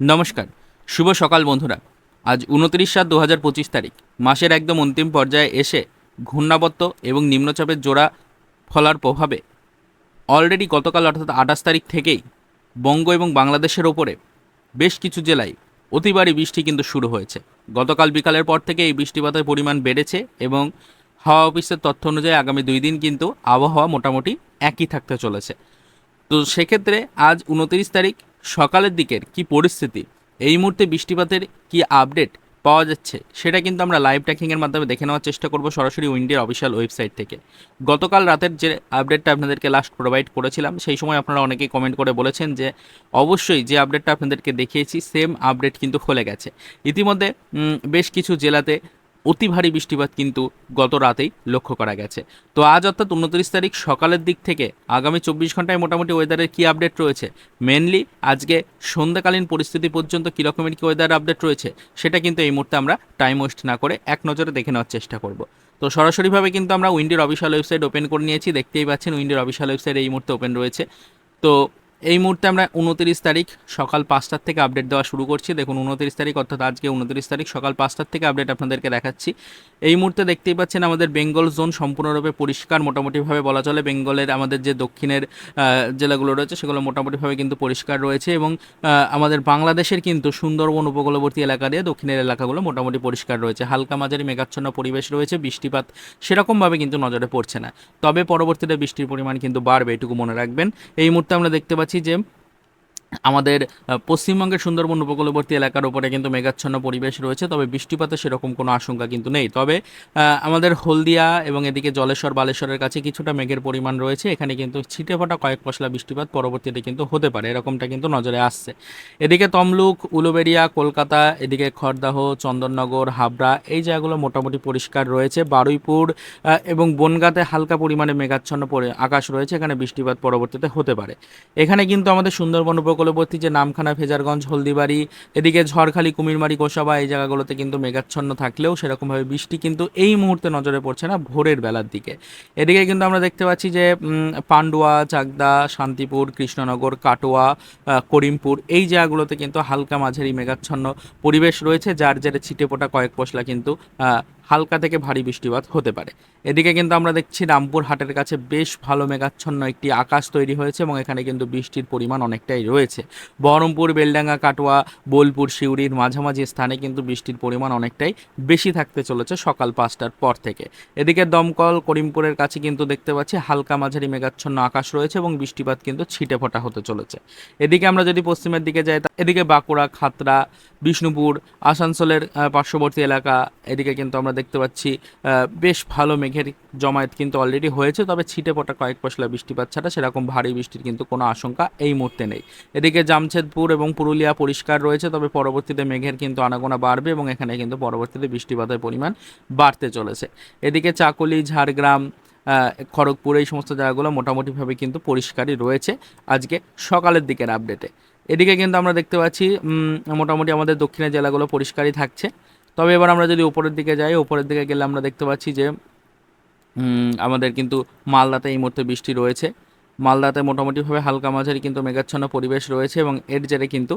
নমস্কার, শুভ সকাল বন্ধুরা। আজ উনত্রিশ সাত দু হাজার পঁচিশ তারিখ, মাসের একদম অন্তিম পর্যায়ে এসে ঘূর্ণাবর্ত এবং নিম্নচাপের জোড়া ফলার প্রভাবে অলরেডি গতকাল অর্থাৎ আঠাশ তারিখ থেকেই বঙ্গ এবং বাংলাদেশের ওপরে বেশ কিছু জেলায় অতিবারী বৃষ্টি কিন্তু শুরু হয়েছে। গতকাল বিকালের পর থেকে এই বৃষ্টিপাতের পরিমাণ বেড়েছে এবং হাওয়া অফিসের তথ্য অনুযায়ী আগামী দুই দিন কিন্তু আবহাওয়া মোটামুটি একই থাকতে চলেছে। তো সেক্ষেত্রে আজ উনত্রিশ তারিখ সকালের দিকের কি পরিস্থিতি, এই মুহূর্তে বৃষ্টিপাতের কি আপডেট পাওয়া যাচ্ছে, সেটা কিন্তু আমরা লাইভ ট্র্যাকিংয়ের মাধ্যমে দেখে নেওয়ার চেষ্টা করব সরাসরি উইন্ডির অফিসিয়াল ওয়েবসাইট থেকে। গতকাল রাতের যে আপডেটটা আপনাদেরকে লাস্ট প্রোভাইড করেছিলাম, সেই সময় আপনারা অনেকেই কমেন্ট করে বলেছেন যে, অবশ্যই যে আপডেটটা আপনাদেরকে দেখিয়েছি সেম আপডেট কিন্তু খুলে গেছে। ইতিমধ্যে বেশ কিছু জেলাতে অতি ভারী বৃষ্টিপাত কিন্তু গত রাতেই লক্ষ্য করা গেছে। তো আজ অর্থাৎ উনত্রিশ তারিখ সকালের দিক থেকে আগামী চব্বিশ ঘন্টায় মোটামুটি ওয়েদারের কী আপডেট রয়েছে? মেনলি আজকে সন্ধ্যাকালীন পরিস্থিতি পর্যন্ত কী রকমের কী ওয়েদার আপডেট রয়েছে, সেটা কিন্তু এই মুহূর্তে আমরা টাইম ওয়েস্ট না করে এক নজরে দেখে নেওয়ার চেষ্টা করব। তো সরাসরিভাবে কিন্তু আমরা উইন্ডির অফিসিয়াল ওয়েবসাইট ওপেন করে নিয়েছি, দেখতেই পাচ্ছেন উইন্ডির অফিসিয়াল ওয়েবসাইট এই মুহূর্তে ওপেন রয়েছে। তো এই মুহূর্তে আমরা উনতিরিশ তারিখ সকাল পাঁচটার থেকে আপডেট দেওয়া শুরু করছি। দেখুন, উনতিরিশ তারিখ অর্থাৎ আজকে উনতিরিশ তারিখ সকাল পাঁচটার থেকে আপডেট আপনাদেরকে দেখাচ্ছি। এই মুহূর্তে দেখতেই পাচ্ছেন আমাদের বেঙ্গল জোন সম্পূর্ণরূপে পরিষ্কার, মোটামুটিভাবে বলা চলে। বেঙ্গলের আমাদের যে দক্ষিণের জেলাগুলো রয়েছে, সেগুলো মোটামুটিভাবে কিন্তু পরিষ্কার রয়েছে এবং আমাদের বাংলাদেশের কিন্তু সুন্দরবন উপকূলবর্তী এলাকা দিয়ে দক্ষিণের এলাকাগুলো মোটামুটি পরিষ্কার রয়েছে। হালকা মাঝারি মেঘাচ্ছন্ন পরিবেশ রয়েছে, বৃষ্টিপাত সেরকমভাবে কিন্তু নজরে পড়ছে না। তবে পরবর্তীতে বৃষ্টির পরিমাণ কিন্তু বাড়বে, এটুকু মনে রাখবেন। এই মুহূর্তে আমরা দেখতে পাচ্ছি যে আমাদের পশ্চিমবঙ্গের সুন্দরবন উপকূলবর্তী এলাকার উপরে কিন্তু মেঘাচ্ছন্ন পরিবেশ রয়েছে, তবে বৃষ্টিপাতের সেরকম কোনো আশঙ্কা কিন্তু নেই। তবে আমাদের হলদিয়া এবং এদিকে জলেশ্বর, বালেশ্বরের কাছে কিছুটা মেঘের পরিমাণ রয়েছে, এখানে কিন্তু ছিটে ফোটা কয়েক পশলা বৃষ্টিপাত পরবর্তীতে কিন্তু হতে পারে, এরকমটা কিন্তু নজরে আসছে। এদিকে তমলুক, উলুবেড়িয়া, কলকাতা, এদিকে খড়দাহ, চন্দননগর, হাবড়া, এই জায়গাগুলো মোটামুটি পরিষ্কার রয়েছে। বারুইপুর এবং বনগাঁতে হালকা পরিমাণে মেঘাচ্ছন্ন আকাশ রয়েছে, এখানে বৃষ্টিপাত পরবর্তীতে হতে পারে। এখানে কিন্তু আমাদের সুন্দরবন উপকূলবর্তী যে নামখানা ফেজারগঞ্জ, হলদিবাড়ি, এদিকে ঝড়খালি, কুমিরমারি কোষাবা এই জায়গাগুলোতে কিন্তু মেঘাচ্ছন্ন থাকলেও সেরকমভাবে বৃষ্টি কিন্তু এই মুহূর্তে নজরে পড়ছে না ভোরের বেলার দিকে। এদিকে কিন্তু আমরা দেখতে পাচ্ছি যে পান্ডুয়া, চাকদা, শান্তিপুর, কৃষ্ণনগর, কাটোয়া করিমপুর এই জায়গাগুলোতে কিন্তু হালকা মাঝারি মেঘাচ্ছন্ন পরিবেশ রয়েছে, যার জেরে ছিটে পোটা কয়েক পশলা কিন্তু হালকা থেকে ভারী বৃষ্টিপাত হতে পারে। এদিকে কিন্তু আমরা দেখছি রামপুর হাটের কাছে বেশ ভালো মেঘাচ্ছন্ন একটি আকাশ তৈরি হয়েছে এবং এখানে কিন্তু বৃষ্টির পরিমাণ অনেকটাই রয়েছে। বহরমপুর, বেলডাঙ্গা, কাটোয়া, বোলপুর, সিউড়ির মাঝামাঝি স্থানে কিন্তু বৃষ্টির পরিমাণ অনেকটাই বেশি থাকতে চলেছে সকাল পাঁচটার পর থেকে। এদিকে দমকল, করিমপুরের কাছে কিন্তু দেখতে পাচ্ছি হালকা মাঝারি মেঘাচ্ছন্ন আকাশ রয়েছে এবং বৃষ্টিপাত কিন্তু ছিটে ফোটা হতে চলেছে। এদিকে আমরা যদি পশ্চিমের দিকে যাই এদিকে বাঁকুড়া, খাতড়া, বিষ্ণুপুর, আসানসোলের পার্শ্ববর্তী এলাকা, এদিকে কিন্তু আমরা দেখতে পাচ্ছি বেশ ভালো মেঘের জমায়েত কিন্তু অলরেডি হয়েছে, তবে ছিটে পটা কয়েক পশলা বৃষ্টিপাত ছাড়া সেরকম ভারী বৃষ্টির কিন্তু কোনো আশঙ্কা এই মুহূর্তে নেই। এদিকে জামশেদপুর এবং পুরুলিয়া পরিষ্কার রয়েছে, তবে পরবর্তীতে মেঘের কিন্তু আনাগোনা বাড়বে এবং এখানে কিন্তু পরবর্তীতে বৃষ্টিপাতের পরিমাণ বাড়তে চলেছে। এদিকে চাকুলি, ঝাড়গ্রাম খড়গপুর এই সমস্ত জায়গাগুলো মোটামুটিভাবে কিন্তু পরিষ্কারই রয়েছে আজকে সকালের দিকের আপডেটে এদিকে কিন্তু আমরা দেখতে পাচ্ছি মোটামুটি আমাদের দক্ষিণের জেলাগুলো পরিষ্কারই থাকছে। তবে এবার আমরা যদি উপরের দিকে যাই, উপরের দিকে গেলে আমরা দেখতে পাচ্ছি যে আমাদের কিন্তু মালদাতে এই মুহূর্তে বৃষ্টি রয়েছে। মালদাতে মোটামুটিভাবে হালকা মাঝারি কিন্তু মেঘাচ্ছন্ন পরিবেশ রয়েছে এবং এর জেরে কিন্তু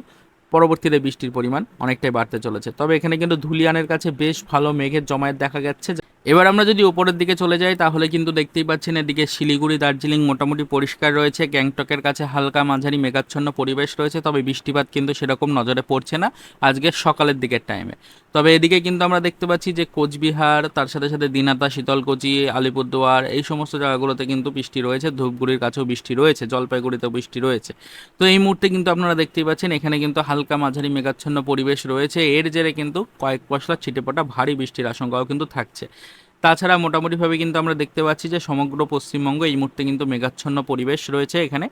পরবর্তীতে বৃষ্টির পরিমাণ অনেকটাই বাড়তে চলেছে। তবে এখানে কিন্তু ধুলিয়ানের কাছে বেশ ভালো মেঘের জমায়েত দেখা যাচ্ছে। এবার আমরা যদি উপরের দিকে চলে যাই, তাহলে কিন্তু দেখতেই পাচ্ছেন এদিকে শিলিগুড়ি, দার্জিলিং মোটামুটি পরিষ্কার রয়েছে। গ্যাংটকের কাছে হালকা মাঝারি মেঘাচ্ছন্ন পরিবেশ রয়েছে, তবে বৃষ্টিপাত কিন্তু সেরকম নজরে পড়ছে না আজকে সকালের দিকের টাইমে তবে এদিকে কিন্তু আমরা দেখতে পাচ্ছি যে কোচবিহার, তার সাথে সাথে দিনাতা, শীতলকুচি, আলিপুরদুয়ার, এই সমস্ত জায়গাগুলোতে কিন্তু বৃষ্টি রয়েছে। ধূপগুড়ির কাছেও বৃষ্টি রয়েছে, জলপাইগুড়িতেও বৃষ্টি রয়েছে। তো এই মুহূর্তে কিন্তু আপনারা দেখতেই পাচ্ছেন এখানে কিন্তু হালকা মাঝারি মেঘাচ্ছন্ন পরিবেশ রয়েছে। এর জেরে কিন্তু কয়েক পশলা ছিটেপটা ভারী বৃষ্টির আশঙ্কাও কিন্তু থাকছে। তাছাড়া মোটামুটিভাবে কিন্তু আমরা দেখতে পাচ্ছি যে সমগ্র পশ্চিমবঙ্গ এই মুহূর্তে কিন্তু মেঘাচ্ছন্ন পরিবেশ রয়েছে এখানে।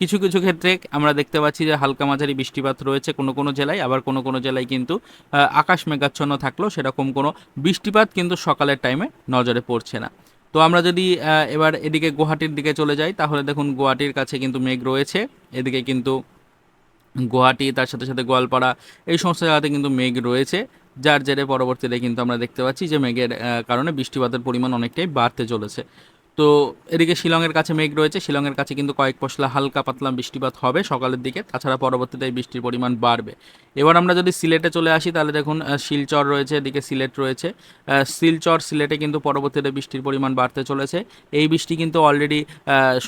কিছু কিছু ক্ষেত্রে আমরা দেখতে পাচ্ছি যে হালকা মাঝারি বৃষ্টিপাত রয়েছে কোনো কোনো জেলায়। আবার কোনো কোনো জেলায় কিন্তু আকাশ মেঘাচ্ছন্ন থাকলেও সেরকম কোনো বৃষ্টিপাত কিন্তু সকালের টাইমে নজরে পড়ছে না। তো আমরা যদি এবার এদিকে গুয়াহাটির দিকে চলে যাই, তাহলে দেখুন গুয়াহাটির কাছে কিন্তু মেঘ রয়েছে। এদিকে কিন্তু গুয়াহাটি, তার সাথে সাথে গোয়ালপাড়া, এই সমস্ত জায়গাতে কিন্তু মেঘ রয়েছে। যার জেরে পরবর্তীতে কিন্তু আমরা দেখতে পাচ্ছি যে মেঘের কারণে বৃষ্টিপাতের পরিমাণ অনেকটাই বাড়তে চলেছে। তো এদিকে শিলংয়ের কাছে মেঘ রয়েছে। শিলংয়ের কাছে কিন্তু কয়েক পশলা হালকা পাতলা বৃষ্টিপাত হবে সকালের দিকে। তাছাড়া পরবর্তীতে বৃষ্টির পরিমাণ বাড়বে। এবার আমরা যদি সিলেটে চলে আসি, তাহলে দেখুন শিলচর রয়েছে, এদিকে সিলেট রয়েছে। শিলচর সিলেটে কিন্তু পরবর্তীতে বৃষ্টির পরিমাণ বাড়তে চলেছে। এই বৃষ্টি কিন্তু অলরেডি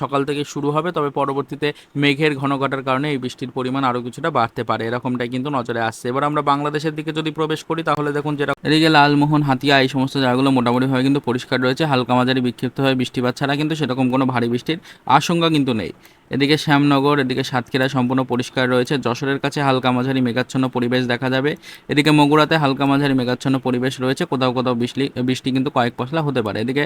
সকাল থেকে শুরু হবে, তবে পরবর্তীতে মেঘের ঘন ঘটার কারণে এই বৃষ্টির পরিমাণ আরও কিছুটা বাড়তে পারে। এরকমটাই কিন্তু নজরে আসছে। এবার আমরা বাংলাদেশের দিকে যদি প্রবেশ করি, তাহলে দেখুন, যেটা এদিকে লালমোহন, হাতিয়া, এই সমস্ত জায়গাগুলো মোটামুটিভাবে কিন্তু পরিষ্কার রয়েছে। হালকা মাঝারি বিক্ষিপ্ত হয়ে বৃষ্টিপাত ছাড়া কিন্তু সেরকম কোনো ভারী বৃষ্টির আশঙ্কা কিন্তু নেই। এদিকে শ্যামনগর, এদিকে সাতক্ষীরা সম্পূর্ণ পরিষ্কার রয়েছে। যশোরের কাছে হালকা মাঝারি মেঘাচ্ছন্ন পরিবেশ দেখা যাবে। এদিকে মগুরাতে হালকা মাঝারি মেঘাচ্ছন্ন পরিবেশ রয়েছে। কোথাও কোথাও বৃষ্টি বৃষ্টি কিন্তু কয়েক পশলা হতে পারে। এদিকে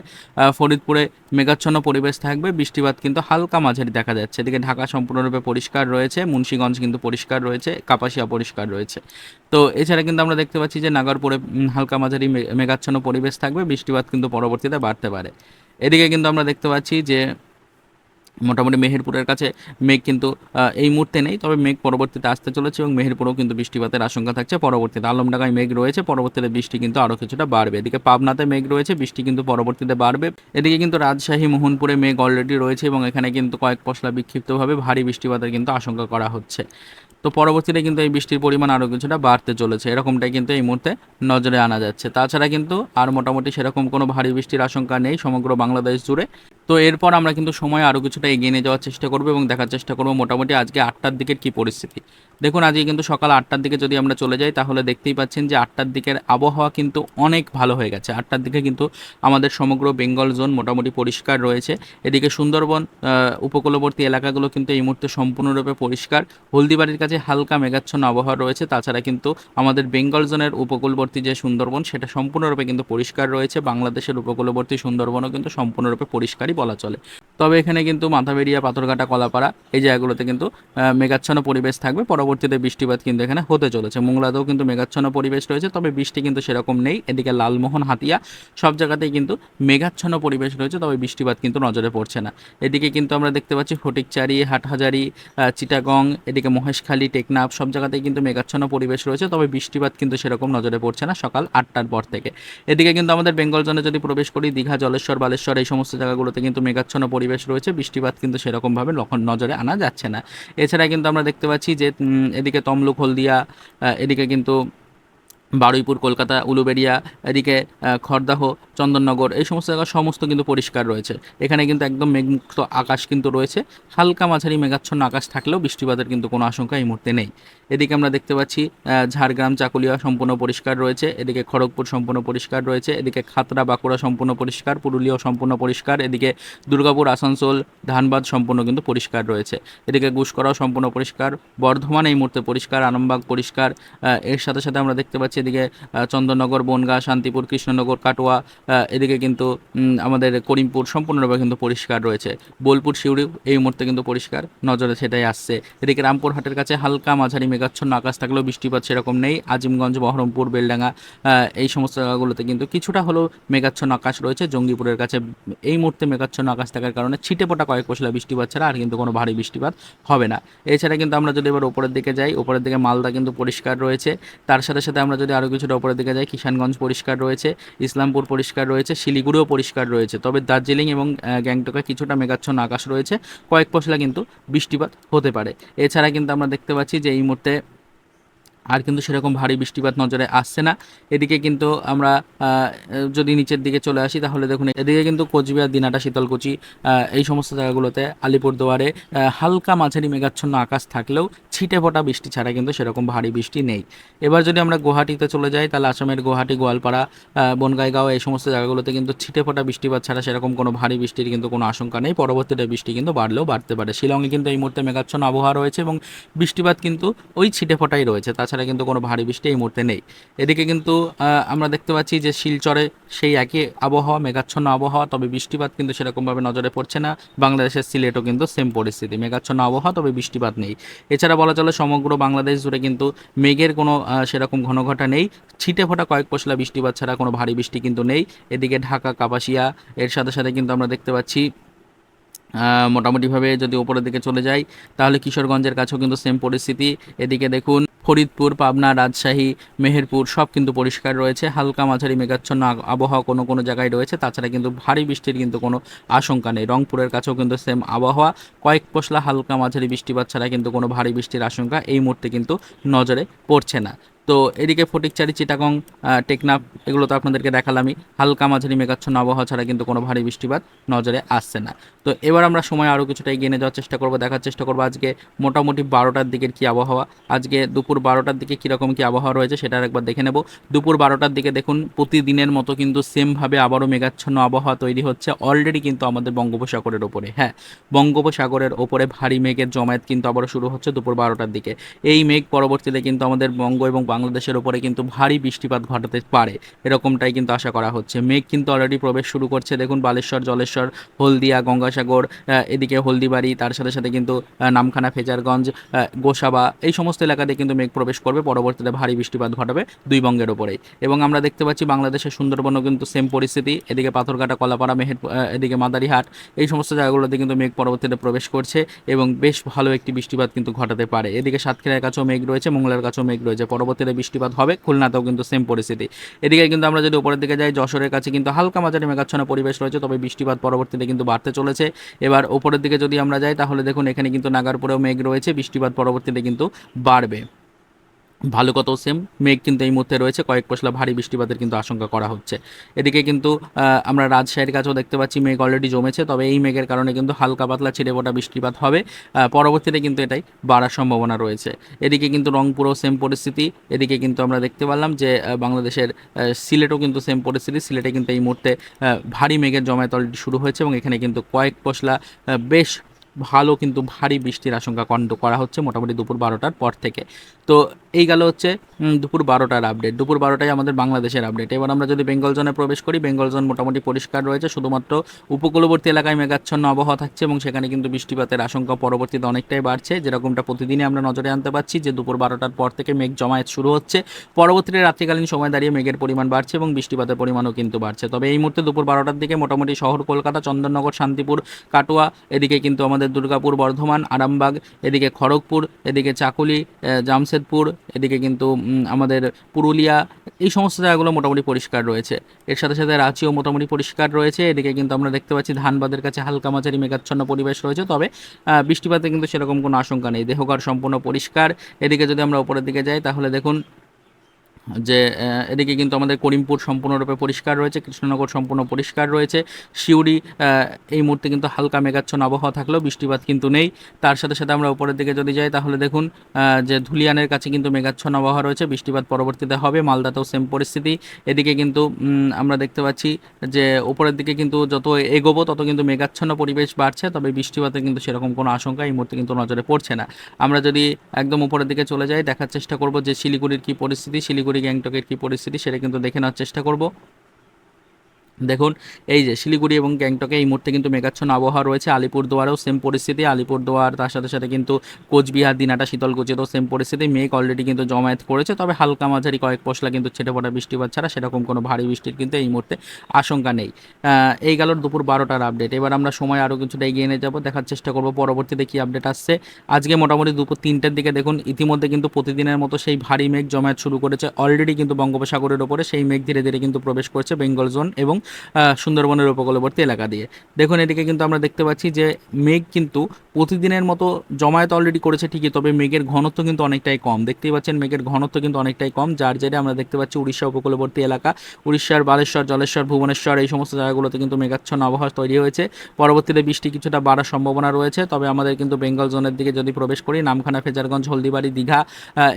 ফরিদপুরে মেঘাচ্ছন্ন পরিবেশ থাকবে। বৃষ্টিপাত কিন্তু হালকা মাঝারি দেখা যাচ্ছে। এদিকে ঢাকা সম্পূর্ণরূপে পরিষ্কার রয়েছে। মুন্সীগঞ্জ কিন্তু পরিষ্কার রয়েছে। কাপাসিয়া পরিষ্কার রয়েছে। তো এছাড়া কিন্তু আমরা দেখতে পাচ্ছি যে নাগরপুরে হালকা মাঝারি মেঘাচ্ছন্ন পরিবেশ থাকবে। বৃষ্টিপাত কিন্তু পরবর্তীতে বাড়তে পারে। এদিকে কিন্তু আমরা দেখতে পাচ্ছি যে মোটামুটি মেহেরপুরের কাছে মেঘ কিন্তু এই মুহূর্তে নেই, তবে মেঘ পরবর্তীতে আসতে চলেছে এবং মেহেরপুরেও কিন্তু বৃষ্টিপাতের আশঙ্কা থাকছে। পরবর্তীতে আলমডাঙ্গায় মেঘ রয়েছে, পরবর্তীতে বৃষ্টি কিন্তু আরও কিছুটা বাড়বে। এদিকে পাবনাতে মেঘ রয়েছে, বৃষ্টি কিন্তু পরবর্তীতে বাড়বে। এদিকে কিন্তু রাজশাহী, মোহনপুরে মেঘ অলরেডি রয়েছে এবং এখানে কিন্তু কয়েক পশলা বিক্ষিপ্তভাবে ভারী বৃষ্টিপাতের কিন্তু আশঙ্কা করা হচ্ছে। তো পরবর্তীতে কিন্তু এই বৃষ্টির পরিমাণ আরও কিছুটা বাড়তে চলেছে। এরকমটাই কিন্তু এই মুহূর্তে নজরে আনা যাচ্ছে। তাছাড়া কিন্তু আর মোটামুটি সেরকম কোনো ভারী বৃষ্টির আশঙ্কা নেই। সমগ্র বাংলাদেশ জুড়ে তো এরপর আমরা কিন্তু সময় আরও কিছুটা এগিয়ে নিয়ে যাওয়ার চেষ্টা করব এবং দেখার চেষ্টা করব মোটামুটি আজকে আটটার দিকের কী পরিস্থিতি। দেখুন, আজকে কিন্তু সকাল আটটার দিকে যদি আমরা চলে যাই, তাহলে দেখতেই পাচ্ছেন যে আটটার দিকের আবহাওয়া কিন্তু অনেক ভালো হয়ে গেছে। আটটার দিকে কিন্তু আমাদের সমগ্র বেঙ্গল জোন মোটামুটি পরিষ্কার রয়েছে। এদিকে সুন্দরবন উপকূলবর্তী এলাকাগুলো কিন্তু এই মুহূর্তে সম্পূর্ণরূপে পরিষ্কার। হলদিবাড়ির কাছে হালকা মেঘাচ্ছন্ন আবহাওয়া রয়েছে। তাছাড়া কিন্তু আমাদের বেঙ্গল জোনের উপকূলবর্তী যে সুন্দরবন, সেটা সম্পূর্ণরূপে কিন্তু পরিষ্কার রয়েছে। বাংলাদেশের উপকূলবর্তী সুন্দরবনও কিন্তু সম্পূর্ণরূপে পরিষ্কারই বলা চলে। তবে এখানে কিন্তু মাথাবেরিয়া, পাথরঘাটা, কলাপাড়া এই জায়গাগুলোতে কিন্তু মেঘাচ্ছন্ন পরিবেশ থাকবে। পরবর্তীতে বৃষ্টিপাত কিন্তু এখানে হতে চলেছে। মোংলাতেও কিন্তু মেঘাচ্ছন্ন পরিবেশ রয়েছে, তবে বৃষ্টি কিন্তু সেরকম নেই। এদিকে লালমোহন, হাতিয়া সব জায়গাতেই কিন্তু মেঘাচ্ছন্ন পরিবেশ রয়েছে, তবে বৃষ্টিপাত কিন্তু নজরে পড়ছে না। এদিকে কিন্তু আমরা দেখতে পাচ্ছি ফটিকচারি, হাটহাজারি চিটাগং, এদিকে মহেশখালী, টেকনাফ সব জায়গাতেই কিন্তু মেঘাচ্ছন্ন পরিবেশ রয়েছে, তবে বৃষ্টিপাত কিন্তু সেরকম নজরে পড়ছে না সকাল আটটার পর থেকে। এদিকে কিন্তু আমাদের বেঙ্গল জোনে যদি প্রবেশ করি, দীঘা, জলেশ্বর, বালেশ্বর এই সমস্ত জায়গাগুলোতে কিন্তু মেঘাচ্ছন্ন পরিবেশ রয়েছে, বৃষ্টিপাত কিন্তু সেরকমভাবে লক্ষণ নজরে আনা যাচ্ছে না। এছাড়া কিন্তু আমরা দেখতে পাচ্ছি যে এদিকে তমলুক, হলদিয়া এদিকে কিন্তু বারুইপুর, কলকাতা, উলুবেড়িয়া, এদিকে খর্দাহ চন্দননগর, এই সমস্ত জায়গা সমস্ত কিন্তু পরিষ্কার রয়েছে। এখানে কিন্তু একদম মেঘমুক্ত আকাশ কিন্তু রয়েছে। হালকা মাঝারি মেঘাচ্ছন্ন আকাশ থাকলেও বৃষ্টিপাতের কিন্তু কোনো আশঙ্কা এই মুহূর্তে নেই। এদিকে আমরা দেখতে পাচ্ছি ঝাড়গ্রাম, চাকুলিয়া সম্পূর্ণ পরিষ্কার রয়েছে। এদিকে খড়গপুর সম্পূর্ণ পরিষ্কার রয়েছে। এদিকে খাতড়া, বাঁকুড়া সম্পূর্ণ পরিষ্কার। পুরুলিয়াও সম্পূর্ণ পরিষ্কার। এদিকে দুর্গাপুর, আসানসোল, ধানবাদ সম্পূর্ণ কিন্তু পরিষ্কার রয়েছে। এদিকে গুসকরাও সম্পূর্ণ পরিষ্কার। বর্ধমান এই মুহূর্তে পরিষ্কার। আরামবাগ পরিষ্কার। এর সাথে সাথে আমরা দেখতে পাচ্ছি এদিকে চন্দননগর, বনগাঁ, শান্তিপুর, কৃষ্ণনগর, কাটোয়া এদিকে কিন্তু আমাদের করিমপুর সম্পূর্ণরূপে কিন্তু পরিষ্কার রয়েছে। বোলপুর শিউড়ি এই মুহূর্তে কিন্তু পরিষ্কার, নজরে সেটাই আসছে। এদিকে রামপুরহাটের কাছে হালকা মাঝারি মেঘাচ্ছন্ন আকাশ থাকলেও বৃষ্টিপাত সেরকম নেই। আজিমগঞ্জ, বহরমপুর, বেলডাঙ্গা এই সমস্ত জায়গাগুলোতে কিন্তু কিছুটা হলেও মেঘাচ্ছন্ন আকাশ রয়েছে। জঙ্গিপুরের কাছে এই মুহূর্তে মেঘাচ্ছন্ন আকাশ থাকার কারণে ছিটে পোটা কয়েক পশলা বৃষ্টিপাত ছাড়া আর কিন্তু কোনো ভারী বৃষ্টিপাত হবে না। এছাড়া কিন্তু আমরা যদি এবার ওপরের দিকে যাই উপরের দিকে মালদা কিন্তু পরিষ্কার রয়েছে। তার সাথে সাথে আমরা যদি আরও কিছুটা ওপরের দিকে যাই, কিষানগঞ্জ পরিষ্কার রয়েছে, ইসলামপুর পরিষ্কার রয়েছে, শিলিগুড়িও পরিষ্কার রয়েছে। তবে দার্জিলিং এবং গ্যাংটকে কিছুটা মেঘাচ্ছন্ন আকাশ রয়েছে। কয়েক পশলা কিন্তু বৃষ্টিপাত হতে পারে। এছাড়া কিন্তু আমরা দেখতে পাচ্ছি যে এই মুহূর্তে আর কিন্তু সেরকম ভারী বৃষ্টিপাত নজরে আসছে না। এদিকে কিন্তু আমরা যদি নিচের দিকে চলে আসি, তাহলে দেখুন, এদিকে কিন্তু কোচবিহার, দিনাটা, শীতলকুচি এই সমস্ত জায়গাগুলোতে আলিপুরদুয়ারে হালকা মাঝারি মেঘাচ্ছন্ন আকাশ থাকলেও ছিটে ফোটা বৃষ্টি ছাড়া কিন্তু সেরকম ভারী বৃষ্টি নেই। এবার যদি আমরা গুয়াহাটিতে চলে যাই, তাহলে আসামের গুয়াহাটি, গোয়ালপাড়া বনগাইগাঁও এই সমস্ত জায়গাগুলোতে কিন্তু ছিটে ফোটা বৃষ্টিপাত ছাড়া সেরকম কোনো ভারী বৃষ্টির কিন্তু কোনো আশঙ্কা নেই। পরবর্তীতে বৃষ্টি কিন্তু বাড়লেও বাড়তে পারে। শিলংয়ে কিন্তু এই মুহূর্তে মেঘাচ্ছন্ন আবহাওয়া রয়েছে এবং বৃষ্টিপাত কিন্তু ওই ছিটে ফোটাই রয়েছে। তাছাড়া কিন্তু কোনো ভারী বৃষ্টি এই মুহূর্তে নেই। এদিকে কিন্তু আমরা দেখতে পাচ্ছি যে শিলচরে সেই একই আবহাওয়া, মেঘাচ্ছন্ন আবহাওয়া, তবে বৃষ্টিপাত কিন্তু সেরকমভাবে নজরে পড়ছে না। বাংলাদেশের সিলেটও কিন্তু সেম পরিস্থিতি। মেঘাচ্ছন্ন আবহাওয়া, তবে বৃষ্টিপাত নেই। এছাড়া বলা চলে সমগ্র বাংলাদেশ জুড়ে কিন্তু মেঘের কোনো সেরকম ঘনঘটা নেই। ছিটে ফোটা কয়েক পশলা বৃষ্টিপাত ছাড়া কোনো ভারী বৃষ্টি কিন্তু নেই। এদিকে ঢাকা, কাপাসিয়া, এর সাথে সাথে কিন্তু আমরা দেখতে পাচ্ছি মোটামুটিভাবে যদি ওপরের দিকে চলে যাই, তাহলে কিশোরগঞ্জের কাছেও কিন্তু সেম পরিস্থিতি। এদিকে দেখুন ফরিদপুর, পাবনা, রাজশাহী, মেহেরপুর সব কিন্তু পরিষ্কার রয়েছে। হালকা মাঝারি মেঘাচ্ছন্ন আবহাওয়া কোনো কোনো জায়গায় রয়েছে। তাছাড়া কিন্তু ভারী বৃষ্টির কিন্তু কোনো আশঙ্কা নেই। রংপুরের কাছেও কিন্তু সেম আবহাওয়া। কয়েক পশলা হালকা মাঝারি বৃষ্টিপাত ছাড়া কিন্তু কোনো ভারী বৃষ্টির আশঙ্কা এই মুহূর্তে কিন্তু নজরে পড়ছে না। তো এদিকে ফটিকচারি, চিটাগং টেকনাফ, এগুলো তো আপনাদেরকে দেখালামই। হালকা মাঝারি মেঘাচ্ছন্ন আবহাওয়া ছাড়া কিন্তু কোনো ভারী বৃষ্টিপাত নজরে আসছে না। তো এবার আমরা সময় আরও কিছুটা এগিয়ে নিয়ে যাওয়ার চেষ্টা করব, দেখার চেষ্টা করব আজকে মোটামুটি বারোটার দিকের কি আবহাওয়া। আজকে দুপুর বারোটার দিকে কীরকম কি আবহাওয়া রয়েছে সেটা একবার দেখে নেব। দুপুর বারোটার দিকে দেখুন, প্রতিদিনের মতো কিন্তু সেমভাবে আবারও মেঘাচ্ছন্ন আবহাওয়া তৈরি হচ্ছে অলরেডি কিন্তু আমাদের বঙ্গোপসাগরের ওপরে। হ্যাঁ বঙ্গোপসাগরের ওপরে ভারী মেঘের জমায়েত কিন্তু আবারও শুরু হচ্ছে দুপুর বারোটার দিকে। এই মেঘ পরবর্তীতে কিন্তু আমাদের বঙ্গ এবং বাংলাদেশের ওপরে কিন্তু ভারী বৃষ্টিপাত ঘটাতে পারে, এরকমটাই কিন্তু আশা করা হচ্ছে। মেঘ কিন্তু অলরেডি প্রবেশ শুরু করছে, দেখুন বালেশ্বর, জলেশ্বর, হলদিয়া, গঙ্গাসাগর এদিকে হলদিবাড়ি, তার সাথে সাথে কিন্তু নামখানা, ফেজারগঞ্জ গোসাবা, এই সমস্ত এলাকাতে কিন্তু মেঘ প্রবেশ করবে, পরবর্তীতে ভারী বৃষ্টিপাত ঘটাবে দুই বঙ্গের ওপরেই এবং আমরা দেখতে পাচ্ছি বাংলাদেশের সুন্দরবনও কিন্তু সেম পরিস্থিতি। এদিকে পাথরঘাটা, কলাপাড়া, মেহের এদিকে মাদারিহাট, এই সমস্ত জায়গাগুলোতে কিন্তু মেঘ পরবর্তীতে প্রবেশ করছে এবং বেশ ভালো একটি বৃষ্টিপাত কিন্তু ঘটাতে পারে। এদিকে সাতক্ষীরার কাছেও মেঘ রয়েছে মঙ্গলের কাছেও মেঘ রয়েছে, পরবর্তীতে বৃষ্টিপাত হবে, খুলনাতেও কিন্তু সেম পরিস্থিতি। এদিকে কিন্তু আমরা যদি উপরের দিকে যাই, যশোরের কাছে কিন্তু হালকা মাঝারি মেঘাচ্ছন্ন পরিবেশ রয়েছে, তবে বৃষ্টিপাত পরবর্তীতে কিন্তু বাড়তে চলেছে। এবার উপরের দিকে যদি আমরা যাই, তাহলে দেখুন এখানে কিন্তু নাগারপুরেও মেঘ রয়েছে, বৃষ্টিপাত পরবর্তীতে কিন্তু বাড়বে। ভালো কত সেম মেঘ কিন্তু এই মুহূর্তে রয়েছে। কয়েক পশলা ভারী বৃষ্টিপাতের কিন্তু আশঙ্কা করা হচ্ছে। এদিকে কিন্তু আমরা রাজশাহীর কাছেও দেখতে পাচ্ছি মেঘ অলরেডি জমেছে, তবে এই মেঘের কারণে কিন্তু হালকা পাতলা ছিটে ফোটা বৃষ্টিপাত হবে। পরবর্তীতে কিন্তু এটাই বাড়ার সম্ভাবনা রয়েছে। এদিকে কিন্তু রংপুরও সেম পরিস্থিতি। এদিকে কিন্তু আমরা দেখতে পারলাম যে বাংলাদেশের সিলেটও কিন্তু সেম পরিস্থিতি। সিলেটে কিন্তু এই মুহূর্তে ভারী মেঘের জমায়েত অলরেডি শুরু হয়েছে এবং এখানে কিন্তু কয়েক পশলা বেশ ভালো কিন্তু ভারী বৃষ্টির আশঙ্কা কন্ড করা হচ্ছে মোটামুটি দুপুর বারোটার পর থেকে। তো এই গেল হচ্ছে দুপুর বারোটার আপডেট দুপুর বারোটায় আমাদের বাংলাদেশের আপডেট এবার আমরা যদি বেঙ্গল জোনে প্রবেশ করি, বেঙ্গল জোন মোটামুটি পরিষ্কার রয়েছে। শুধুমাত্র উপকূলবর্তী এলাকায় মেঘাচ্ছন্ন আবহাওয়া থাকছে এবং সেখানে কিন্তু বৃষ্টিপাতের আশঙ্কা পরবর্তীতে অনেকটাই বাড়ছে। যেরকমটা প্রতিদিনই আমরা নজরে আনতে পারছি যে দুপুর বারোটার পর থেকে মেঘ জমায়েত শুরু হচ্ছে। পরবর্তীতে রাত্রিকালীন সময় দাঁড়িয়ে মেঘের পরিমাণ বাড়ছে এবং বৃষ্টিপাতের পরিমাণও কিন্তু বাড়ছে। তবে এই মুহূর্তে দুপুর বারোটার দিকে মোটামুটি শহর, কলকাতা, চন্দননগর, শান্তিপুর, কাটোয়া, এদিকে কিন্তু আমাদের দুর্গাপুর, বর্ধমান, আরামবাগ, এদিকে খড়গপুর, এদিকে চাকুলি জামশেদপুর, এদিকে কিন্তু আমাদের পুরুলিয়া, এই সমস্ত জায়গাগুলো মোটামুটি পরিষ্কার রয়েছে। এর সাথে সাথে রাঁচিও মোটামুটি পরিষ্কার রয়েছে। এদিকে কিন্তু আমরা দেখতে পাচ্ছি ধানবাদের কাছে হালকা মাঝারি মেঘাচ্ছন্ন পরিবেশ রয়েছে। তবে বৃষ্টিপাতে কিন্তু সেরকম কোনো আশঙ্কা নেই। দেহঘর সম্পূর্ণ পরিষ্কার। এদিকে যদি আমরা উপরের দিকে যাই, তাহলে দেখুন যে এদিকে কিন্তু আমাদের করিমপুর সম্পূর্ণরূপে পরিষ্কার রয়েছে, কৃষ্ণনগর সম্পূর্ণ পরিষ্কার রয়েছে। শিউরি এই মুহূর্তে কিন্তু হালকা মেঘাচ্ছন্ন আবহাওয়া থাকলেও বৃষ্টিপাত কিন্তু নেই। তার সাথে সাথে আমরা উপরের দিকে যদি যাই, তাহলে দেখুন যে ধুলিয়ানের কাছে কিন্তু মেঘাচ্ছন্ন আবহাওয়া রয়েছে, বৃষ্টিপাত পরবর্তীতে হবে, মালদাতেও সেম পরিস্থিতি। এদিকে কিন্তু আমরা দেখতে পাচ্ছি যে, উপরের দিকে কিন্তু যত এগোবো, তত কিন্তু মেঘাচ্ছন্ন পরিবেশ বাড়ছে, তবে বৃষ্টিপাতের কিন্তু সেরকম কোনো আশঙ্কা এই মুহূর্তে কিন্তু নজরে পড়ছে না। আমরা যদি একদম উপরের দিকে চলে যাই, দেখার চেষ্টা করব যে শিলিগুড়ির কী পরিস্থিতি। শিলিগুড়ি গ্যাংটকের কী পরিস্থিতি সেটা কিন্তু দেখে নেওয়ার চেষ্টা করব। দেখুন, এই যে শিলিগুড়ি এবং গ্যাংটকে এই মুহূর্তে কিন্তু মেঘাচ্ছন্ন আবহাওয়া রয়েছে। আলিপুরদুয়ারেও সেম পরিস্থিতি। আলিপুরদুয়ার, তার সাথে সাথে কিন্তু কোচবিহার, দিনাটা, শীতলকুচিতেও সেম পরিস্থিতি। মেঘ অলরেডি কিন্তু জমায়েত করেছে, তবে হালকা মাঝারি কয়েক পশলা কিন্তু ছেটে পড়া বৃষ্টিপাত ছাড়া সেরকম কোনো ভারী বৃষ্টির কিন্তু এই মুহূর্তে আশঙ্কা নেই। এই গেল দুপুর বারোটার আপডেট এবার আমরা সময় আরও কিছুটা এগিয়ে নিয়ে যাব, দেখার চেষ্টা করব। পরবর্তীতে কী আপডেট আসছে? আজকে মোটামুটি দুপুর তিনটের দিকে দেখুন, ইতিমধ্যে কিন্তু প্রতিদিনের মতো সেই ভারী মেঘ জমায়েত শুরু করেছে। অলরেডি কিন্তু বঙ্গোপসাগরের ওপরে সেই মেঘ ধীরে ধীরে কিন্তু প্রবেশ করছে, বেঙ্গল জোন এবং সুন্দরবনের উপকূলবর্তী এলাকা দিয়ে। দেখুন, এদিকে কিন্তু আমরা দেখতে পাচ্ছি যে মেঘ কিন্তু প্রতিদিনের মতো জমায়েত অলরেডি করেছে ঠিকই, তবে মেঘের ঘনত্ব কিন্তু অনেকটাই কম। দেখতেই পাচ্ছেন, মেঘের ঘনত্ব কিন্তু অনেকটাই কম, যার জেরে আমরা দেখতে পাচ্ছি উড়িষ্যা উপকূলবর্তী এলাকা, উড়িষ্যার বালেশ্বর, জলেশ্বর, ভুবনেশ্বর, এই সমস্ত জায়গাগুলোতে কিন্তু মেঘাচ্ছন্ন আবহাওয়া তৈরি হয়েছে। পরবর্তীতে বৃষ্টি কিছুটা বাড়ার সম্ভাবনা রয়েছে, তবে আমাদের কিন্তু বেঙ্গল জোনের দিকে যদি প্রবেশ করি, নামখানা, ফেজারগঞ্জ, হলদিবাড়ি, দীঘা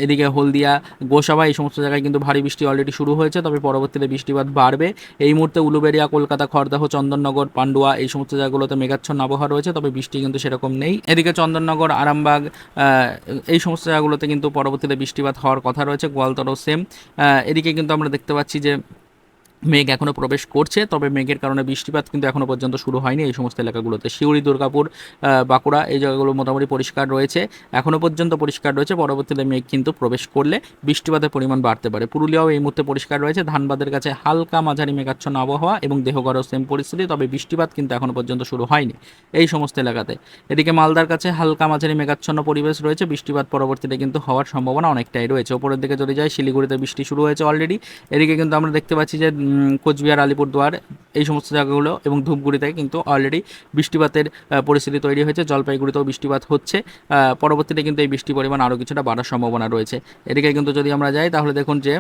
এদিকে হলদিয়া, গোসাবা, এই সমস্ত জায়গায় কিন্তু ভারী বৃষ্টি অলরেডি শুরু হয়েছে, তবে পরবর্তীতে বৃষ্টিপাত বাড়বে। এই মুহূর্তে উলুবেড়িয়া কলকাতা, খড়দাহ, চন্দননগর, পান্ডুয়া এই সমস্ত জায়গাগুলোতে মেঘাচ্ছন্ন আবহাওয়া রয়েছে, তবে বৃষ্টি কিন্তু সেরকম নেই। এদিকে চন্দননগর, আরামবাগ এই সমস্ত জায়গাগুলোতে কিন্তু পরবর্তীতে বৃষ্টিপাত হওয়ার কথা রয়েছে গোয়ালতরও সেম এদিকে কিন্তু আমরা দেখতে পাচ্ছি যে মেঘ এখনও প্রবেশ করছে, তবে মেঘের কারণে বৃষ্টিপাত কিন্তু এখনও পর্যন্ত শুরু হয়নি এই সমস্ত এলাকাগুলোতে। শিউরি দুর্গাপুর বাঁকুড়া এই জায়গাগুলো মোটামুটি পরিষ্কার রয়েছে এখনও পর্যন্ত পরিষ্কার রয়েছে, পরবর্তীতে মেঘ কিন্তু প্রবেশ করলে বৃষ্টিপাতের পরিমাণ বাড়তে পারে। পুরুলিয়াও এই মুহূর্তে পরিষ্কার রয়েছে, ধানবাদের কাছে হালকা মাঝারি মেঘাচ্ছন্ন আবহাওয়া এবং দেহগড়ও সেম পরিস্থিতি, তবে বৃষ্টিপাত কিন্তু এখনও পর্যন্ত শুরু হয়নি এই সমস্ত এলাকাতে। এদিকে মালদার কাছে হালকা মাঝারি মেঘাচ্ছন্ন পরিবেশ রয়েছে, বৃষ্টিপাত পরবর্তীতে কিন্তু হওয়ার সম্ভাবনা অনেকটাই রয়েছে। ওপরের দিকে চলে যায় শিলিগুড়িতে বৃষ্টি শুরু হয়েছে অলরেডি এদিকে কিন্তু আমরা দেখতে পাচ্ছি যে কোচবিহার, আলিপুরদুয়ার এই সমস্ত জায়গাগুলো এবং ধূপগুড়িতে কিন্তু অলরেডি বৃষ্টিপাতের পরিস্থিতি তৈরি হয়েছে। জলপাইগুড়িতেও বৃষ্টিপাত হচ্ছে। পরবর্তীতে কিন্তু এই বৃষ্টির পরিমাণ আরও কিছুটা বাড়ার সম্ভাবনা রয়েছে। এদিকে কিন্তু যদি আমরা যাই, তাহলে দেখুন যে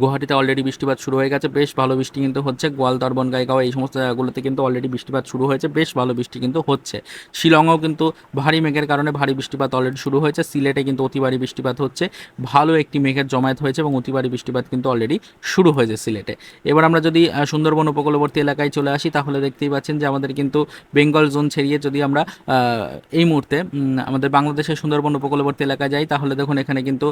গুয়াহাটিতে অলরেডি বৃষ্টিপাত শুরু হয়ে গেছে, বেশ ভালো বৃষ্টি কিন্তু হচ্ছে। গোয়ালদর বনগাইগাঁও এই সমস্ত জায়গাগুলোতে কিন্তু অলরেডি বৃষ্টিপাত শুরু হয়েছে, বেশ ভালো বৃষ্টি কিন্তু হচ্ছে। শিলংয়েও কিন্তু ভারী মেঘের কারণে ভারী বৃষ্টিপাত অলরেডি শুরু হয়েছে, সিলেটে কিন্তু অতি ভারী বৃষ্টিপাত হচ্ছে। ভালো একটি মেঘের জমায়েত হয়েছে এবং অতি ভারী বৃষ্টিপাত কিন্তু অলরেডি শুরু হয়েছে সিলেটে। এবার আমরা যদি সুন্দরবন উপকূলবর্তী এলাকায় চলে আসি, তাহলে দেখতেই পাচ্ছেন যে আমাদের কিন্তু বেঙ্গল জোন ছেড়িয়ে যদি আমরা এই মুহূর্তে আমাদের বাংলাদেশের সুন্দরবন উপকূলবর্তী এলাকায় যাই, তাহলে দেখুন এখানে কিন্তু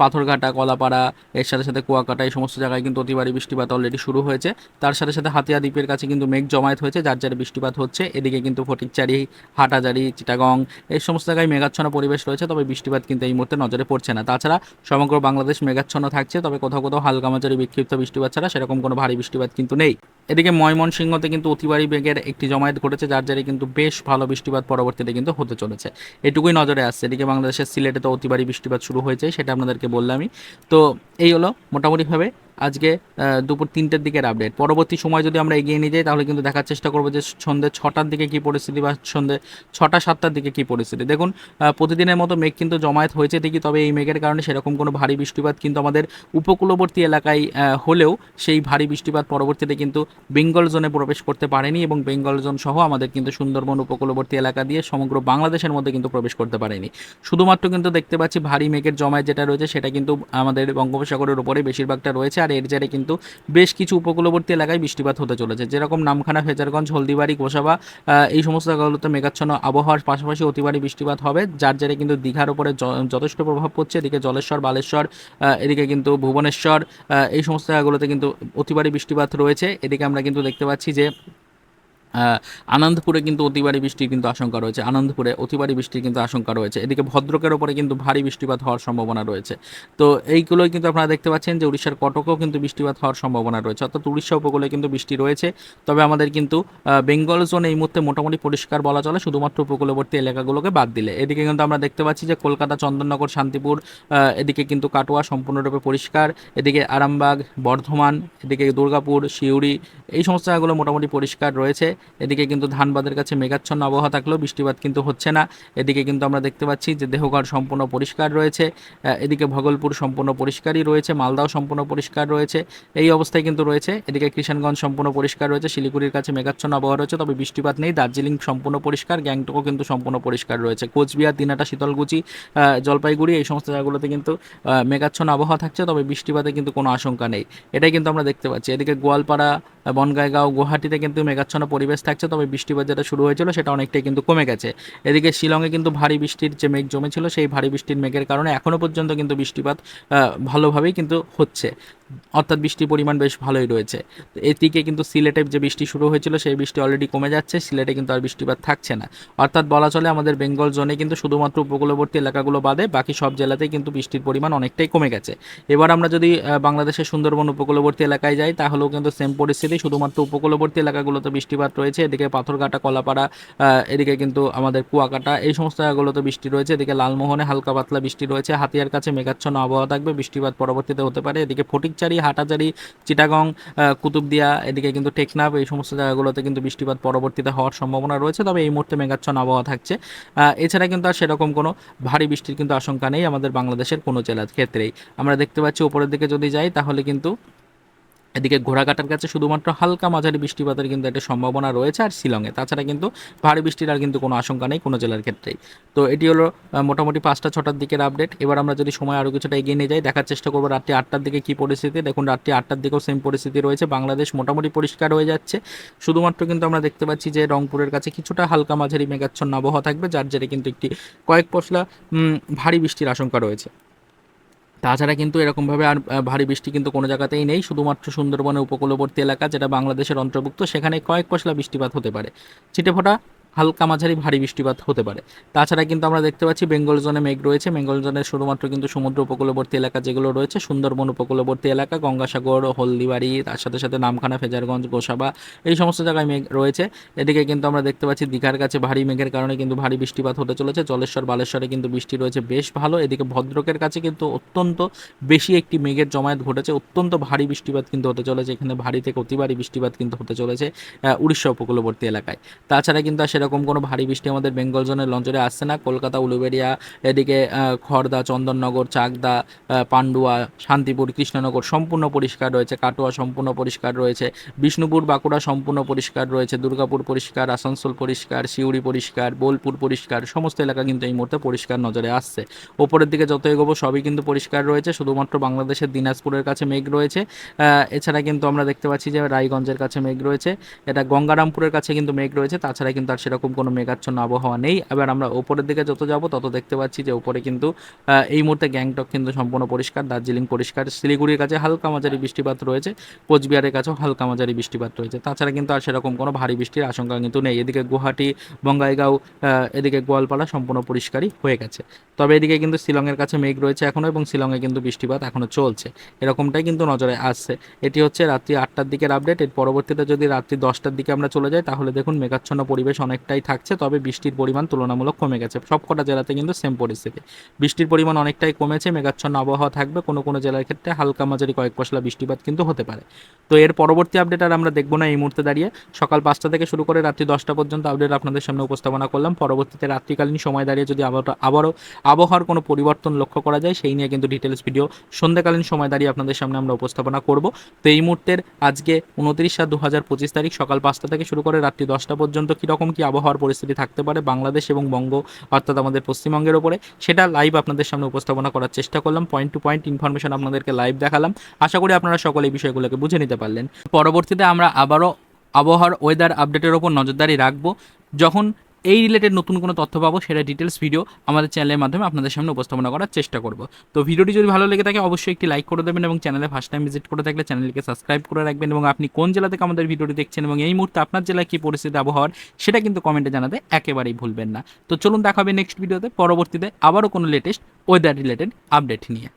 পাথরঘাটা, কলাপাড়া, এর সাথে সাথে কুয়াকাটা এই সমস্ত জায়গায় কিন্তু অতিবারী বৃষ্টিপাত অলরেডি শুরু হয়েছে। তার সাথে সাথে হাতিয়া দ্বীপের কাছে কিন্তু মেঘ জমায়েত হয়েছে, যার যার বৃষ্টিপাত হচ্ছে। এদিকে কিন্তু ফটিকচারি, হাটাজারি, চিটাগং এই সমস্ত জায়গায় মেঘাচ্ছন্ন পরিবেশ রয়েছে, তবে বৃষ্টিপাত কিন্তু এই মুহূর্তে নজরে পড়ছে না। তাছাড়া সমগ্র বাংলাদেশ মেঘাচ্ছন্ন থাকছে, তবে কোথাও কোথাও হালকা মাঝারি বিক্ষিপ্ত বৃষ্টিপাত ছাড়া সেরকম কোনো ভারী বৃষ্টিপাত কিন্তু নেই। এদিকে ময়মনসিংহতে কিন্তু অতিবাড়ি বেগের একটি জমায়েত ঘটেছে, যার জারে কিন্তু বেশ ভালো বৃষ্টিপাত পরবর্তীতে কিন্তু হতে চলেছে। এটুকুই নজরে আসছে। এদিকে বাংলাদেশের সিলেটে তো অতিবাড়ি বৃষ্টিপাত শুরু হয়েছে, সেটা আপনাদেরকে বললামই। তো এই হলো মোটামুটিভাবে আজকে দুপুর তিনটের দিকের আপডেট পরবর্তী সময় যদি আমরা এগিয়ে নিয়ে যাই, তাহলে কিন্তু দেখার চেষ্টা করব যে সন্ধ্যে ছটার দিকে কী পরিস্থিতি বা সন্ধ্যে ছটা সাতটার দিকে কী পরিস্থিতি। দেখুন প্রতিদিনের মতো মেঘ কিন্তু জমায়েত হয়েছে ঠিকই, তবে এই মেঘের কারণে সেরকম কোনো ভারী বৃষ্টিপাত কিন্তু আমাদের উপকূলবর্তী এলাকায় হলেও সেই ভারী বৃষ্টিপাত পরবর্তীতে কিন্তু বেঙ্গল জোনে প্রবেশ করতে পারেনি এবং বেঙ্গল জোন সহ আমাদের কিন্তু সুন্দরবন উপকূলবর্তী এলাকা দিয়ে সমগ্র বাংলাদেশের মধ্যে কিন্তু প্রবেশ করতে পারেনি। শুধুমাত্র কিন্তু দেখতে পাচ্ছি ভারী মেঘের জমায়েত যেটা রয়েছে, সেটা কিন্তু আমাদের বঙ্গোপসাগরের উপরে বেশিরভাগটা রয়েছে। আর এর জেরে কিন্তু বেশ কিছু উপকূলবর্তী এলাকায় বৃষ্টিপাত হতে চলেছে। যেরকম নামখানা, ফেজারগঞ্জ, হলদিবাড়ি, গোসাবা এই সমস্ত জায়গাগুলোতে মেঘাচ্ছন্ন আবহাওয়ার পাশাপাশি অতিবাড়ি বৃষ্টিপাত হবে, যার জেরে কিন্তু দীঘার উপরে যথেষ্ট প্রভাব পড়ছে। এদিকে জলেশ্বর, বালেশ্বর এদিকে কিন্তু ভুবনেশ্বর এই সমস্ত জায়গাগুলোতে কিন্তু অতিবাড়ি বৃষ্টিপাত রয়েছে। এদিকে আমরা কিন্তু দেখতে পাচ্ছি যে আনন্দপুরে কিন্তু অতিবারী বৃষ্টির কিন্তু আশঙ্কা রয়েছে। আনন্দপুরে অতিবারী বৃষ্টির কিন্তু আশঙ্কা রয়েছে। এদিকে ভদ্রকের ওপরে কিন্তু ভারী বৃষ্টিপাত হওয়ার সম্ভাবনা রয়েছে। তো এইগুলোই কিন্তু আপনারা দেখতে পাচ্ছেন যে উড়িষ্যার কটকেও কিন্তু বৃষ্টিপাত হওয়ার সম্ভাবনা রয়েছে। অর্থাৎ উড়িষ্যা উপকূলে কিন্তু বৃষ্টি রয়েছে। তবে আমাদের কিন্তু বেঙ্গল জোন এই মুহূর্তে মোটামুটি পরিষ্কার বলা চলে। শুধুমাত্র উপকূলবর্তী এলাকাগুলোকে বাদ দিলে। এদিকে কিন্তু আমরা দেখতে পাচ্ছি যে কলকাতা, চন্দননগর, শান্তিপুর এদিকে কিন্তু কাটোয়া সম্পূর্ণরূপে পরিষ্কার। এদিকে আরামবাগ, বর্ধমান, এদিকে দুর্গাপুর শিউরি এই সমস্ত জায়গাগুলো মোটামুটি পরিষ্কার রয়েছে। এদিকে কিন্তু ধানবাদের কাছে মেঘাচ্ছন্ন আবহাওয়া থাকলেও বৃষ্টিপাত কিন্তু হচ্ছে না। এদিকে কিন্তু আমরা দেখতে পাচ্ছি যে দেহগড় সম্পূর্ণ পরিষ্কার রয়েছে। এদিকে ভগলপুর সম্পূর্ণ পরিষ্কারই রয়েছে, মালদাও সম্পূর্ণ পরিষ্কার রয়েছে। এই অবস্থায় কিন্তু রয়েছে। এদিকে কিষানগঞ্জ সম্পূর্ণ পরিষ্কার রয়েছে, শিলিগুড়ির কাছে মেঘাচ্ছন্ন আবহাওয়া রয়েছে, তবে বৃষ্টিপাত নেই। দার্জিলিং সম্পূর্ণ পরিষ্কার, গ্যাংটকও কিন্তু সম্পূর্ণ পরিষ্কার রয়েছে। কোচবিহার দিনাটা শীতলকুচি জলপাইগুড়ি এই সমস্ত জায়গাগুলোতে কিন্তু মেঘাচ্ছন্ন আবহাওয়া থাকছে, তবে বৃষ্টিপাতে কিন্তু কোনো আশঙ্কা নেই। এটাই কিন্তু আমরা দেখতে পাচ্ছি। এদিকে গোয়ালপাড়া আহ, বনগাইগাঁও গুয়াহাটিতে কিন্তু মেঘাচ্ছন্ন পরিবেশ থাকছে তবে বৃষ্টিপাত যেটা শুরু হয়েছিল সেটা অনেকটাই কিন্তু কমে গেছে। এদিকে শিলংয়ে কিন্তু ভারী বৃষ্টির যে মেঘ জমেছিল সেই ভারী বৃষ্টির মেঘের কারণে এখনও পর্যন্ত কিন্তু বৃষ্টিপাত ভালোভাবেই কিন্তু হচ্ছে। অর্থাৎ বৃষ্টির পরিমাণ বেশ ভালোই রয়েছে। এদিকে কিন্তু সিলেটে যে বৃষ্টি শুরু হয়েছিল সেই বৃষ্টি অলরেডি কমে যাচ্ছে সিলেটে কিন্তু আর বৃষ্টিপাত থাকছে না। অর্থাৎ বলা চলে আমাদের বেঙ্গল জোনে কিন্তু শুধুমাত্র উপকূলবর্তী এলাকাগুলো বাদে বাকি সব জেলাতেই কিন্তু বৃষ্টির পরিমাণ অনেকটাই কমে গেছে। এবার আমরা যদি বাংলাদেশের সুন্দরবন উপকূলবর্তী এলাকায় যাই তাহলেও কিন্তু সেম পরিস্থিতি। শুধুমাত্র উপকূলবর্তী এলাকাগুলোতে বৃষ্টিপাত রয়েছে। এদিকে পাথরঘাটা, কলাপাড়া এদিকে কিন্তু আমাদের কুয়াকাটা, এই সমস্ত জায়গাগুলোতে বৃষ্টি রয়েছে। এদিকে লালমোহনে হালকা পাতলা বৃষ্টি রয়েছে। হাতিয়ার কাছে মেঘাচ্ছন্ন আবহাওয়া থাকবে। বৃষ্টিপাত পরবর্তীতে হতে পারে। এদিকে ফটিকচারি, হাটাচারি, চিটাগং কুতুবদিয়া, এদিকে কিন্তু টেকনাফ, এই সমস্ত জায়গাগুলোতে কিন্তু বৃষ্টিপাত পরবর্তীতে হওয়ার সম্ভাবনা রয়েছে। তবে এই মুহূর্তে মেঘাচ্ছন্ন আবহাওয়া থাকছে। এছাড়া কিন্তু আর সেরকম কোনো ভারী বৃষ্টির কিন্তু আশঙ্কা নেই আমাদের বাংলাদেশের কোনো জেলার ক্ষেত্রেই। আমরা দেখতে পাচ্ছি উপরের দিকে যদি যাই, তাহলে কিন্তু এদিকে ঘোড়াঘাটার কাছে শুধুমাত্র হালকা মাঝারি বৃষ্টিপাতের কিন্তু একটা সম্ভাবনা রয়েছে আর শিলংয়ে। তাছাড়া কিন্তু ভারী বৃষ্টির আর কিন্তু কোনো আশঙ্কা নেই কোনো জেলার ক্ষেত্রেই। তো এটি হলো মোটামুটি পাঁচটা ছটার দিকের আপডেট এবার আমরা যদি সময় আরও কিছুটা এগিয়ে নিয়ে যাই, দেখার চেষ্টা করব রাত্রি আটটার দিকে কী পরিস্থিতি। দেখুন, রাত্রি আটটার দিকেও সেম পরিস্থিতি রয়েছে। বাংলাদেশ মোটামুটি পরিষ্কার হয়ে যাচ্ছে। শুধুমাত্র কিন্তু আমরা দেখতে পাচ্ছি যে রংপুরের কাছে কিছুটা হালকা মাঝারি মেঘাচ্ছন্ন আবহাওয়া থাকবে, যার জেরে কিন্তু একটি কয়েক পশলা ভারী বৃষ্টির আশঙ্কা রয়েছে। তাছাড়া কিন্তু এরকমভাবে আর ভারী বৃষ্টি কিন্তু কোনো জায়গাতেই নেই। শুধুমাত্র সুন্দরবনের উপকূলবর্তী এলাকা যেটা বাংলাদেশের অন্তর্ভুক্ত, সেখানে কয়েক পশলা বৃষ্টিপাত হতে পারে। ছিটেফোঁটা হালকা মাঝারি ভারী বৃষ্টিপাত হতে পারে। তাছাড়া কিন্তু আমরা দেখতে পাচ্ছি বেঙ্গল জোনে মেঘ রয়েছে। বেঙ্গল জোনে শুধুমাত্র কিন্তু সমুদ্র উপকূলবর্তী এলাকা যেগুলো রয়েছে, সুন্দরবন উপকূলবর্তী এলাকা, গঙ্গাসাগর, হলদিবাড়ি, তার সাথে সাথে নামখানা, ফেজারগঞ্জ, গোসাবা, এই সমস্ত জায়গায় মেঘ রয়েছে। এদিকে কিন্তু আমরা দেখতে পাচ্ছি দীঘার কাছে ভারী মেঘের কারণে কিন্তু ভারী বৃষ্টিপাত হতে চলেছে। জলেশ্বর বালেশ্বরে কিন্তু বৃষ্টি রয়েছে বেশ ভালো। এদিকে ভদ্রকের কাছে কিন্তু অত্যন্ত বেশি একটি মেঘের জমায়েত ঘটেছে। অত্যন্ত ভারী বৃষ্টিপাত কিন্তু হতে চলেছে। এখানে ভারী থেকে অতি ভারী বৃষ্টিপাত কিন্তু হতে চলেছে উড়িষ্যা উপকূলবর্তী এলাকায়। তাছাড়া কিন্তু আর সেরকম কোনো ভারী বৃষ্টি আমাদের বেঙ্গল জোনের লঞ্চরে আসছে না। কলকাতা উলুবেড়িয়া এদিকে খড়দা চন্দননগর, চাকদা পান্ডুয়া, শান্তিপুর, কৃষ্ণনগর সম্পূর্ণ পরিষ্কার রয়েছে। কাটোয়া সম্পূর্ণ পরিষ্কার রয়েছে। বিষ্ণুপুর, বাঁকুড়া সম্পূর্ণ পরিষ্কার রয়েছে। দুর্গাপুর পরিষ্কার, আসানসোল পরিষ্কার, সিউড়ি পরিষ্কার, বোলপুর পরিষ্কার, সমস্ত এলাকা কিন্তু এই মুহূর্তে পরিষ্কার নজরে আসছে। ওপরের দিকে যত এগোবো সবই কিন্তু পরিষ্কার রয়েছে। শুধুমাত্র বাংলাদেশের দিনাজপুরের কাছে মেঘ রয়েছে। এছাড়া কিন্তু আমরা দেখতে পাচ্ছি যে রায়গঞ্জের কাছে মেঘ রয়েছে। এটা গঙ্গারামপুরের কাছে কিন্তু মেঘ রয়েছে। তাছাড়া কিন্তু আর সেরকম কোনো মেঘাচ্ছন্ন আবহাওয়া নেই। এবার আমরা ওপরের দিকে যত যাব তত দেখতে পাচ্ছি যে উপরে কিন্তু এই মুহূর্তে গ্যাংটক কিন্তু সম্পূর্ণ পরিষ্কার দার্জিলিং পরিষ্কার শিলিগুড়ির কাছে হালকা মাঝারি বৃষ্টিপাত রয়েছে কোচবিহারের কাছেও হালকা মাঝারি বৃষ্টিপাত রয়েছে। তাছাড়া কিন্তু আর সেরকম কোনো ভারী বৃষ্টির আশঙ্কা কিন্তু নেই। এদিকে গুয়াহাটি বঙ্গাইগাঁও এদিকে গোয়ালপাড়া সম্পূর্ণ পরিষ্কারই হয়ে গেছে। তবে এদিকে কিন্তু শিলংয়ের কাছে মেঘ রয়েছে এখনও এবং শিলংয়ে কিন্তু বৃষ্টিপাত এখনও চলছে। এরকমটাই কিন্তু নজরে আসছে। এটি হচ্ছে রাত্রি আটটার দিকের আপডেট এর পরবর্তীতে যদি রাত্রি দশটার দিকে আমরা চলে যাই তাহলে দেখুন মেঘাচ্ছন্ন পরিবেশ অনেকটাই থাকছে, তবে বৃষ্টির পরিমাণ তুলনামূলক কমে গেছে। সবকটা জেলাতে কিন্তু সেম পরিস্থিতি। বৃষ্টির পরিমাণ অনেকটাই কমেছে, মেঘাচ্ছন্ন আবহাওয়া থাকবে। কোনো কোনো জেলার ক্ষেত্রে হালকা মাঝারি কয়েক পশলা বৃষ্টিপাত কিন্তু হতে পারে। তো এর পরবর্তী আপডেট আর আমরা দেখব না এই মুহূর্তে দাঁড়িয়ে। সকাল পাঁচটা থেকে শুরু করে রাত্রি দশটা পর্যন্ত আপডেট আপনাদের সামনে উপস্থাপনা করলাম। পরবর্তীতে রাত্রিকালীন সময় দাঁড়িয়ে যদি আবার আবারও আবহাওয়ার কোনো পরিবর্তন লক্ষ্য করা যায়, সেই নিয়ে কিন্তু ডিটেলস ভিডিও সন্ধ্যাকালীন সময় দাঁড়িয়ে আপনাদের সামনে আমরা উপস্থাপনা করব। তো এই মুহূর্তের আজকে উনত্রিশ সাত দু হাজার পঁচিশ তারিখ সকাল পাঁচটা থেকে শুরু করে রাত্রি দশটা পর্যন্ত কীরকম কী আবহাওয়ার পরিস্থিতি থাকতে পারে বাংলাদেশ এবং বঙ্গ, অর্থাৎ আমাদের পশ্চিমবঙ্গের ওপরে। সেটা লাইভ আপনাদের সামনে উপস্থাপনা করার চেষ্টা করলাম পয়েন্ট টু পয়েন্ট ইনফরমেশন আপনাদেরকে লাইভ দেখালাম। আশা করি আপনারা সকলে এই বিষয়গুলোকে বুঝে নিতে পারলেন। পরবর্তীতে আমরা আবারও আবহাওয়ার ওয়েদার আপডেটের ওপর নজরদারি রাখব। যখন এই রিলেটেড নতুন কোনো তথ্য পাবো, সেটা ডিটেলস ভিডিও আমাদের চ্যানেলের মাধ্যমে আপনাদের সামনে উপস্থাপনা করার চেষ্টা করব। তো ভিডিওটি যদি ভালো লেগে থাকে, অবশ্যই একটি লাইক করে দেবেন এবং চ্যানেলে ফার্স্ট টাইম ভিজিট করে থাকলে চ্যানেলকে সাবস্ক্রাইব করে রাখবেন এবং আপনি কোন জেলা থেকে আমাদের ভিডিওটি দেখছেন এবং এই মুহূর্তে আপনার জেলায় কী পরিস্থিতি, আবহাওয়ার, সেটা কিন্তু কমেন্টে জানাতে একেবারেই ভুলবেন না। তো চলুন দেখা হবে নেক্সট ভিডিওতে পরবর্তীতে আবারও কোনো লেটেস্ট ওয়েদার রিলেটেড আপডেট নিয়ে।